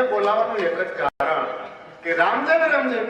હશે બોલાવવાનું એક જ કારણ કે રામદેવ રામદેવ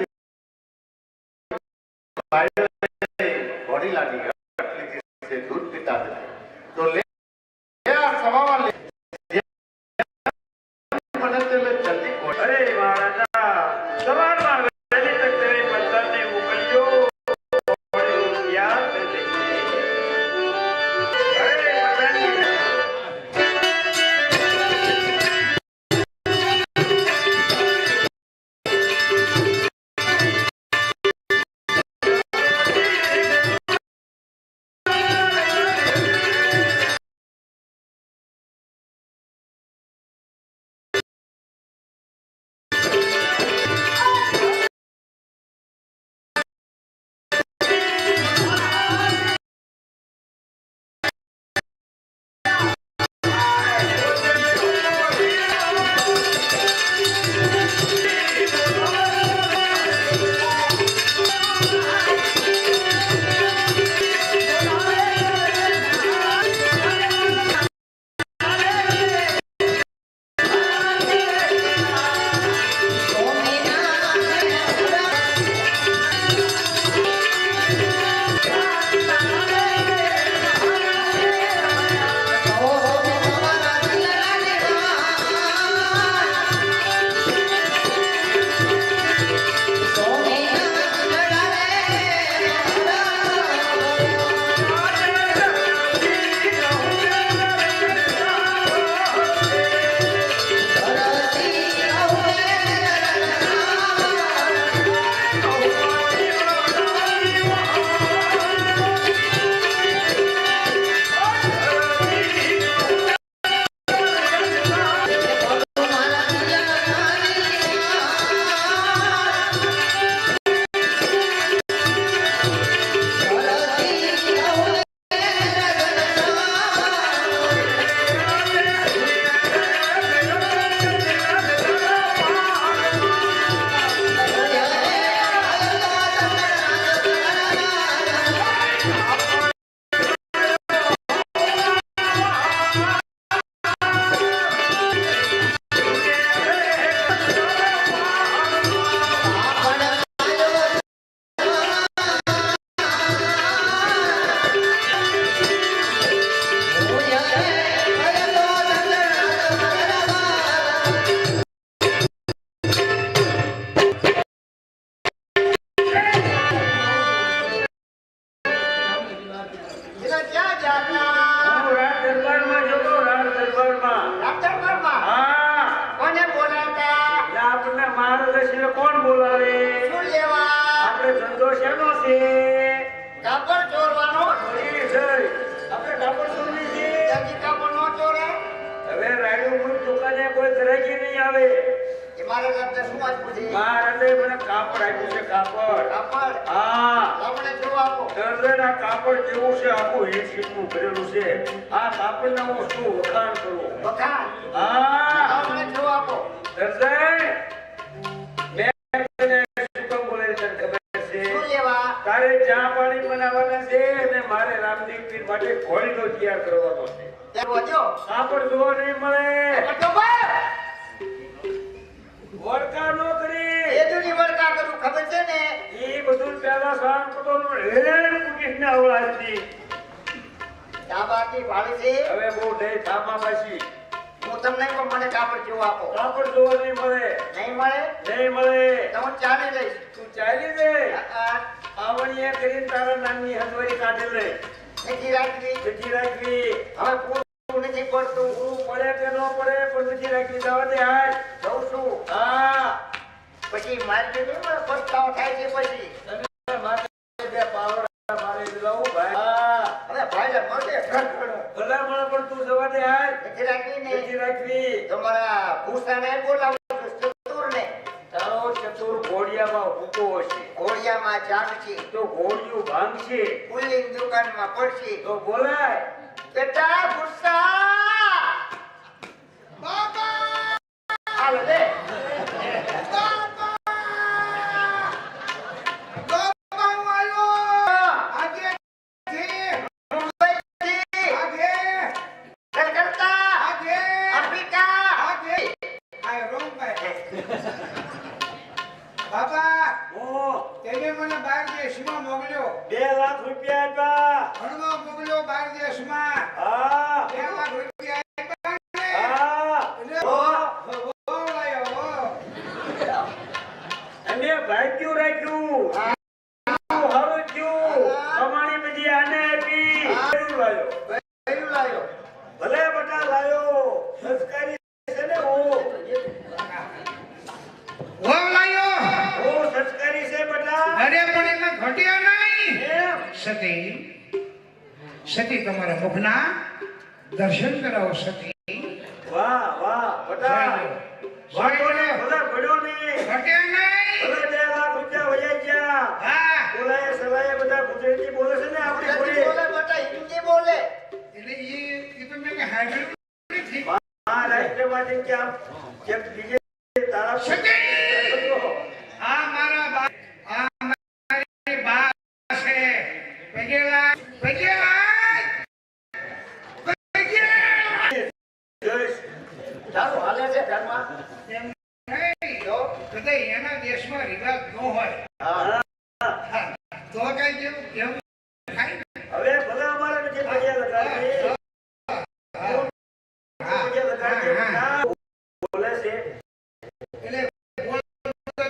મારે તમને શું મને કાપડ આપ્યું છે કાપડ. કાપડ? હા. તમને શું આપો? દરવેના કાપડ જેવું છે આખું હીટ સીટનું ભરેલું છે. આ કાપડના હું શું વખાણ કરું? વખાણ? હા. તમને શું આપો? દરજય મેં તને શું કામ બોલાવી તને ખબર છે? શું લેવા? તારે ચા પાણી બનાવવાના છે અને મારે રામદેવ પીર માટે ઘોડીનો તૈયાર કરવાનો છે. કાપડ જોવા નહીં મળે. બધું પેલા સાન પટોલ આવડાવી આ બાકી ભાડે છે? હવે બહુ નહીં થામા પાછી હું તમને કહું, મને કાપડ જેવું આપો. કાપડ જોવા નહીં મળે નહીં મળે? નહીં મળે તો ચાલી જઈશ. તું ચાલી દે આવણીએ કરીને તારા નામની હંજવારી કાઢી લે નથી રાખવી. નથી રાખવી હવે પૂરું નથી પડતું. પૂરું પડે કે ન પડે પણ નથી રાખવી જવા દે હાલ જઉં છું. હા પછી મારી પસ્તાવો થાય છે પછી તને મારે બે પાવડા મારે લઉં ભાઈ હા હવે ભાઈને મળે ઘરઘડો. ભલે મળે જવા દે હાલ નથી રાખવી ને. નથી રાખવી તમારા ભૂસાને બોલાવો ચતુરને. તારો ચતુર ઘોડિયામાં ઊભો હશે. ઘોડિયામાં જાગશે તો ઘોડિયું ભાંગશે. ફૂલની દુકાનમાં પડશે. તો બોલાય. બેટા ભૂસા! હાલો લે. મુખના દર્શન કરાવો સતી વાહ વાહ બટા પડ્યો ને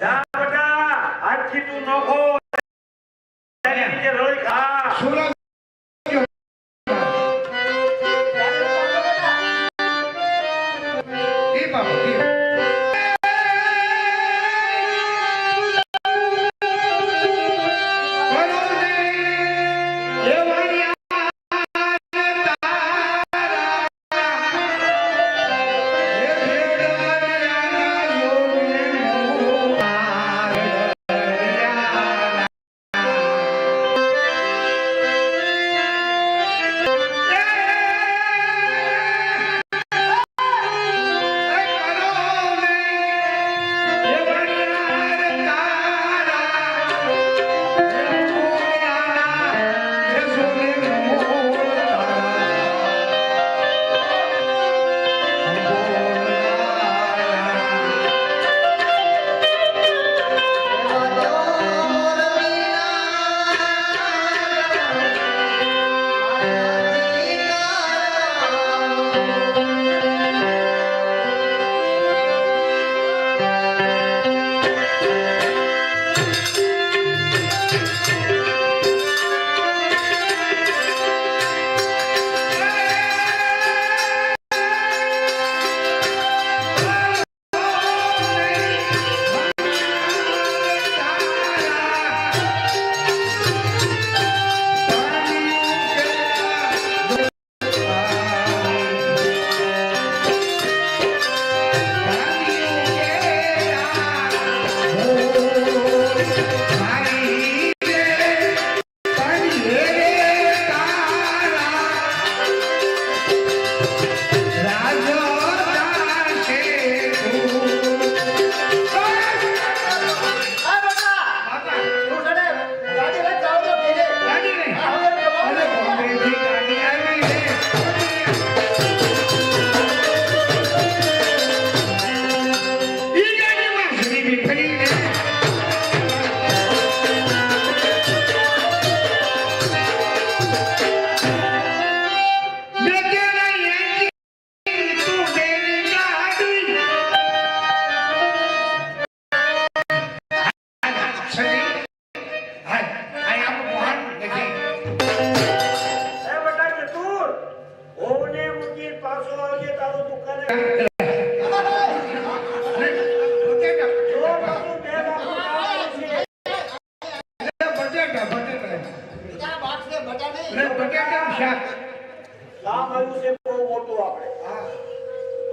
જા બેટા આજથી તું નોખો સુરત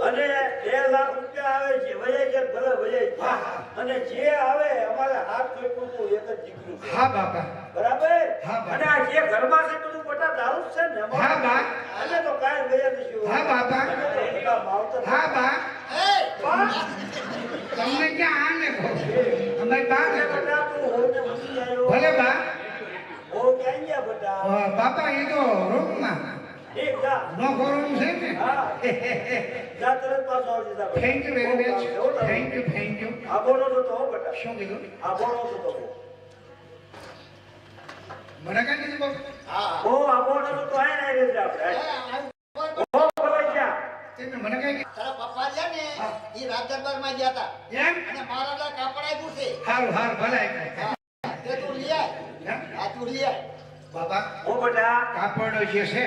અને બે લાખ રૂપિયા આવે છે વયે છે ભલે વયે અને જે આવે અમારે હાથ કોઈ એક જ દીકરું. હા બાપા. બરાબર? અને આ જે ઘરમાં છે બધું બધા દારૂ છે ને હા બા અને તો કાય ગયા નથી હા બાપા. હા? બા તમને ક્યાં આને અમે બા ને બધા તું હો ને ઉઠી આવ્યો. ભલે બા ઓ ક્યાં ગયા બધા બાપા એ તો રૂમમાં. રૂમ છે હા. જા તરત પાછો આવજે જા thank you very much thank you thank you આબોનો તો તો બેટા. શું કીધું? આબોનો તો તો મને કઈ કીધું બાપા? હો, આબોનો તો તો આય ને આપણે. હો. મને કઈ તારા પપ્પા છે ને એ રાજ દરબારમાં ગયા હતા એમ? અને મારા લા કાપડ આપ્યું છે. હારું હારું ભલે. હા, તે તું લઈ આય. એમ? આ તું લઈ આય. બાપા હો બેટા. કાપડ જે છે.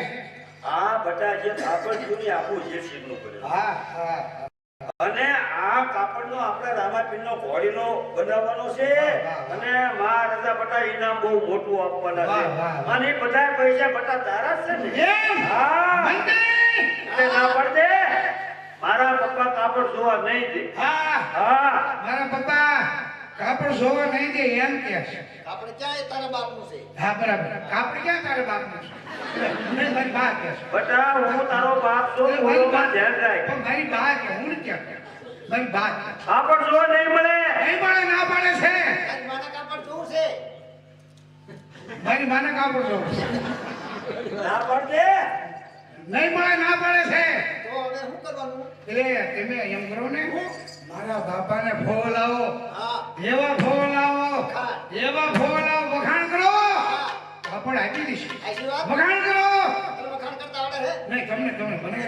આ બેટા જે કાપડ જૂની આપું જે સીધનું પડે હા હા. અને આ કાપડનો આપણે રામાપીરનો ઘોડીનો બનાવવાનો છે. અને અને મહારાજા બટા ઇનામ બહુ મોટું આપવાના છે. અને બધા પૈસા બટા તારા છે ને? હા! ના પડે. મારા પપ્પા કાપડ જોવા નહીં દે. હા. હા. મારા પપ્પા કાપડ જોવા નહીં દે એમ કે છે. કાપડ ક્યાં એ તારા બાપનું છે? હા બરાબર. કાપડ ક્યાં તારે બાપનું છે? નહીં, મારી બા કે છે. બટા હું તારો બાપ છું મારી બા- ધ્યાન રાખ. પણ મારી બા કે હું કહેતો. મારી બા કે. કાપડ જોવા નહીં મળે. નહીં મળે ના પાડે છે. તારી માના કાપડ જોવું છે? મારી માને કાપડ જોવું છે. ના પડે. નહીં મળે ના પાડે છે. તો હવે શું કરવાનું? એટલે તમે એમ કરો ને. મારા બાપાને ફોલ લાવો. એવા ફોલ લાવો. એવા ફોલ લાવો. વખાણ કરો. કાપડ આપી દઈશ. વખાણ કરો. વખાણ કરતા આવડે નહીં તમને તમને મને.